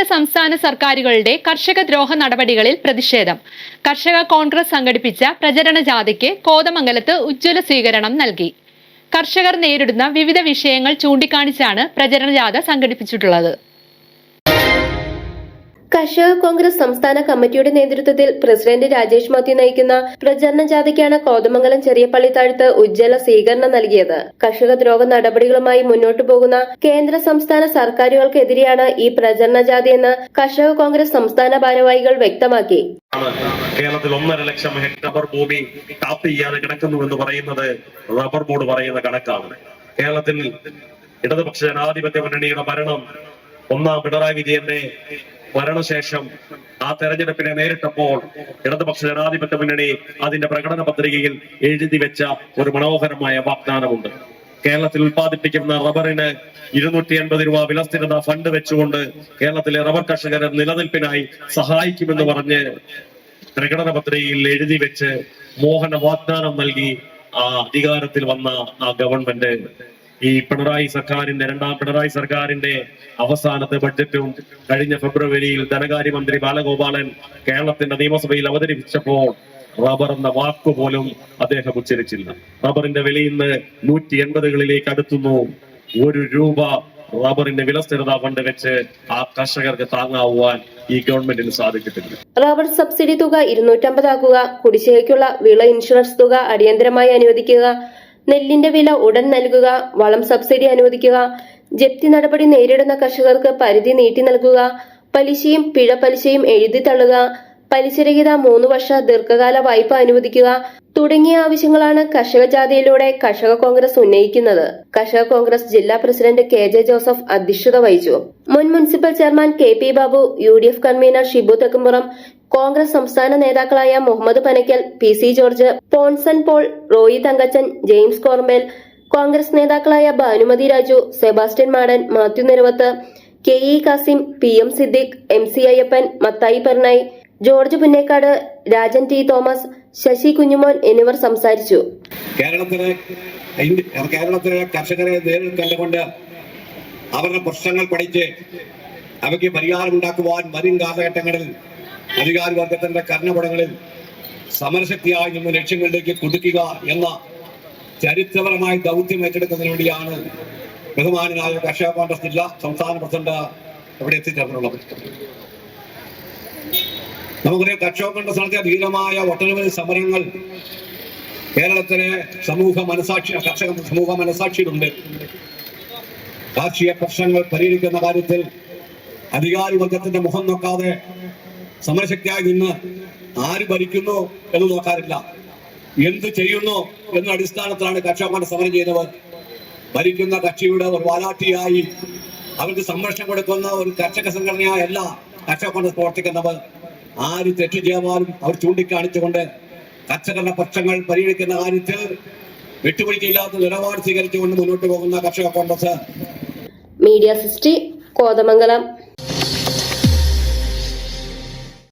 കേന്ദ്ര സംസ്ഥാന സർക്കാരുകളുടെ കർഷക ദ്രോഹ നടപടികളിൽ പ്രതിഷേധം. കർഷക കോൺഗ്രസ് സംഘടിപ്പിച്ച പ്രചരണ ജാഥയ്ക്ക് കോതമംഗലത്ത് ഉജ്ജ്വല സ്വീകരണം നൽകി. കർഷകർ നേരിടുന്ന വിവിധ വിഷയങ്ങൾ ചൂണ്ടിക്കാണിച്ചാണ് പ്രചരണ ജാഥ സംഘടിപ്പിച്ചിട്ടുള്ളത്. കർഷക കോൺഗ്രസ് സംസ്ഥാന കമ്മിറ്റിയുടെ നേതൃത്വത്തിൽ പ്രസിഡന്റ് രാജേഷ് മാത്യു നയിക്കുന്ന പ്രചരണ ജാഥയ്ക്കാണ് കോതമംഗലം ചെറിയ താഴത്ത് ഉജ്ജ്വല സ്വീകരണം നൽകിയത്. കർഷക ദ്രോഹ നടപടികളുമായി മുന്നോട്ടു പോകുന്ന കേന്ദ്ര സംസ്ഥാന സർക്കാരുകൾക്കെതിരെയാണ് ഈ പ്രചരണ ജാഥയെന്ന് കർഷക കോൺഗ്രസ് സംസ്ഥാന ഭാരവാഹികൾ വ്യക്തമാക്കി. കേരളത്തിൽ ഒന്നര ലക്ഷം ഹെക്ടർ ഭൂമി ടാപ്പ് ചെയ്യാതെ കിടക്കുന്നു എന്ന് പറയുന്നത് റബ്ബർ ബോർഡ് പറയുന്ന കണക്കാണ്. കേരളത്തിൽ ഇടതുപക്ഷ ജനാധിപത്യ മുന്നണിയുടെ ഭരണം ഒന്നാം പിണറായി വിജയന്റെ ഭരണശേഷം ആ തെരഞ്ഞെടുപ്പിനെ നേരിട്ടപ്പോൾ ഇടതുപക്ഷ ജനാധിപത്യ മുന്നണി അതിന്റെ പ്രകടന പത്രികയിൽ എഴുതി വെച്ച ഒരു മനോഹരമായ വാഗ്ദാനമുണ്ട്. കേരളത്തിൽ ഉൽപ്പാദിപ്പിക്കുന്ന റബ്ബറിന് ഇരുന്നൂറ്റി എൺപത് രൂപ വിലസ്ഥിരത ഫണ്ട് വെച്ചുകൊണ്ട് കേരളത്തിലെ റബ്ബർ കർഷകരെ നിലനിൽപ്പിനായി സഹായിക്കുമെന്ന് പറഞ്ഞ് പ്രകടന പത്രികയിൽ എഴുതി വെച്ച് മോഹന വാഗ്ദാനം നൽകി ആ അധികാരത്തിൽ വന്ന ആ ഗവൺമെന്റ് ഈ പിണറായി സർക്കാരിന്റെ രണ്ടാം പിണറായി സർക്കാരിന്റെ അവസാനത്തെ ബഡ്ജറ്റും കഴിഞ്ഞ ഫെബ്രുവരിയിൽ ധനകാര്യമന്ത്രി ബാലഗോപാലൻ കേരളത്തിന്റെ നിയമസഭയിൽ അവതരിപ്പിച്ചപ്പോൾ റബ്ബർ എന്ന വാക്ക് പോലും അദ്ദേഹം ഉച്ചരിച്ചില്ല. റബ്ബറിന്റെ വില ഇന്ന് നൂറ്റി എൺപതുകളിലേക്ക് അടുത്തുന്നു. ഒരു രൂപ റബ്ബറിന്റെ വിലസ്ഥിരത ഫണ്ട് വെച്ച് ആ കർഷകർക്ക് താങ്ങാവുവാൻ ഈ ഗവൺമെന്റിന് സാധിച്ചിട്ടില്ല റബ്ബർ സബ്സിഡി തുക ഇരുന്നൂറ്റമ്പതാക്കുക കുടിശ്ശികയ്ക്കുള്ള വിള ഇൻഷുറൻസ് തുക അടിയന്തരമായി അനുവദിക്കുക നെല്ലിന്റെ വില ഉടൻ നൽകുക വളം സബ്സിഡി അനുവദിക്കുക ജപ്തി നടപടി നേരിടുന്ന കർഷകർക്ക് പരിധി നീട്ടി നൽകുക പലിശയും പിഴ പലിശയും എഴുതി തള്ളുക പലിശരഹിത മൂന്ന് വർഷ ദീർഘകാല വായ്പ അനുവദിക്കുക തുടങ്ങിയ ആവശ്യങ്ങളാണ് കർഷക ജാഥയിലൂടെ കർഷക കോൺഗ്രസ് ഉന്നയിക്കുന്നത്. കർഷക കോൺഗ്രസ് ജില്ലാ പ്രസിഡന്റ് കെ ജെ ജോസഫ് അധ്യക്ഷത വഹിച്ചു. മുൻ municipal chairman K P Babu U D F convener Shibu Thekkumpuram Congress സംസ്ഥാന നേതാക്കളായ Muhammad Panakkal P C George Ponson Paul Roy Thankachan James Kormel Congress നേതാക്കളായ Bhanumathi Raju Sebastian Madan Mathew Niravath K E Kasim P M Siddique M C Ayyappan Mathai Pernai George Punnekad Rajan T Thomas Sasi Kunjumon എന്നിവർ സംസാരിച്ചു. കേരളത്തിലെ കേരളത്തിലെ കർഷകരെ നേരിൽ കണ്ടുകൊണ്ട് അവരുടെ പ്രശ്നങ്ങൾ പഠിച്ച് അവയ്ക്ക് പരിഹാരം ഉണ്ടാക്കുവാൻ വരും കാലഘട്ടങ്ങളിൽ അധികാരി വർഗത്തിന്റെ കർണപടങ്ങളിൽ സമരശക്തിയായി നിന്ന് ലക്ഷ്യങ്ങളിലേക്ക് കുതിക്കുക എന്ന ചരിത്രപരമായ ദൗത്യം ഏറ്റെടുക്കുന്നതിന് വേണ്ടിയാണ് ബഹുമാനായ കർഷക കോൺഗ്രസ് ജില്ലാ സംസ്ഥാന പ്രസിഡന്റ് ഇവിടെ എത്തിച്ചേർന്നുള്ളത് നമുക്കറിയാം കർഷക സ്ഥലത്തെ ധീരമായ ഒട്ടനവധി സമരങ്ങൾ കേരളത്തിലെ സമൂഹ മനസാക്ഷി കർഷക സമൂഹ മനസാക്ഷിയിലുണ്ട് കാർഷിക പ്രശ്നങ്ങൾ പരിഹരിക്കുന്ന കാര്യത്തിൽ അധികാരി വർഗത്തിന്റെ മുഖം നോക്കാതെ സമരശക്തിയായി നിന്ന് ആര് ഭരിക്കുന്നു എന്ന് നോക്കാറില്ല. എന്ത് ചെയ്യുന്നു എന്ന അടിസ്ഥാനത്തിലാണ് കർഷകന്മാർ സമരം ചെയ്യുന്നവർ ഭരിക്കുന്ന കക്ഷിയുടെ ഒരു വാലാട്ടിയായി അവർക്ക് സംരക്ഷണം കൊടുക്കുന്ന ഒരു കർഷക സംഘടനയായല്ല കർഷകന്മാർ പ്രവർത്തിക്കുന്നവർ. ആര് തെറ്റ് ചെയ്യാമാലും അവർ ചൂണ്ടിക്കാണിച്ചുകൊണ്ട് കർഷകരുടെ പ്രശ്നങ്ങൾ പരിഗണിക്കുന്ന കാര്യത്തിൽ വിട്ടുവീഴ്ചയില്ലാത്ത നിലപാട് സ്വീകരിച്ചുകൊണ്ട് മുന്നോട്ട് പോകുന്ന കർഷക കോൺഗ്രസ്. Media sixty Kothamangalam.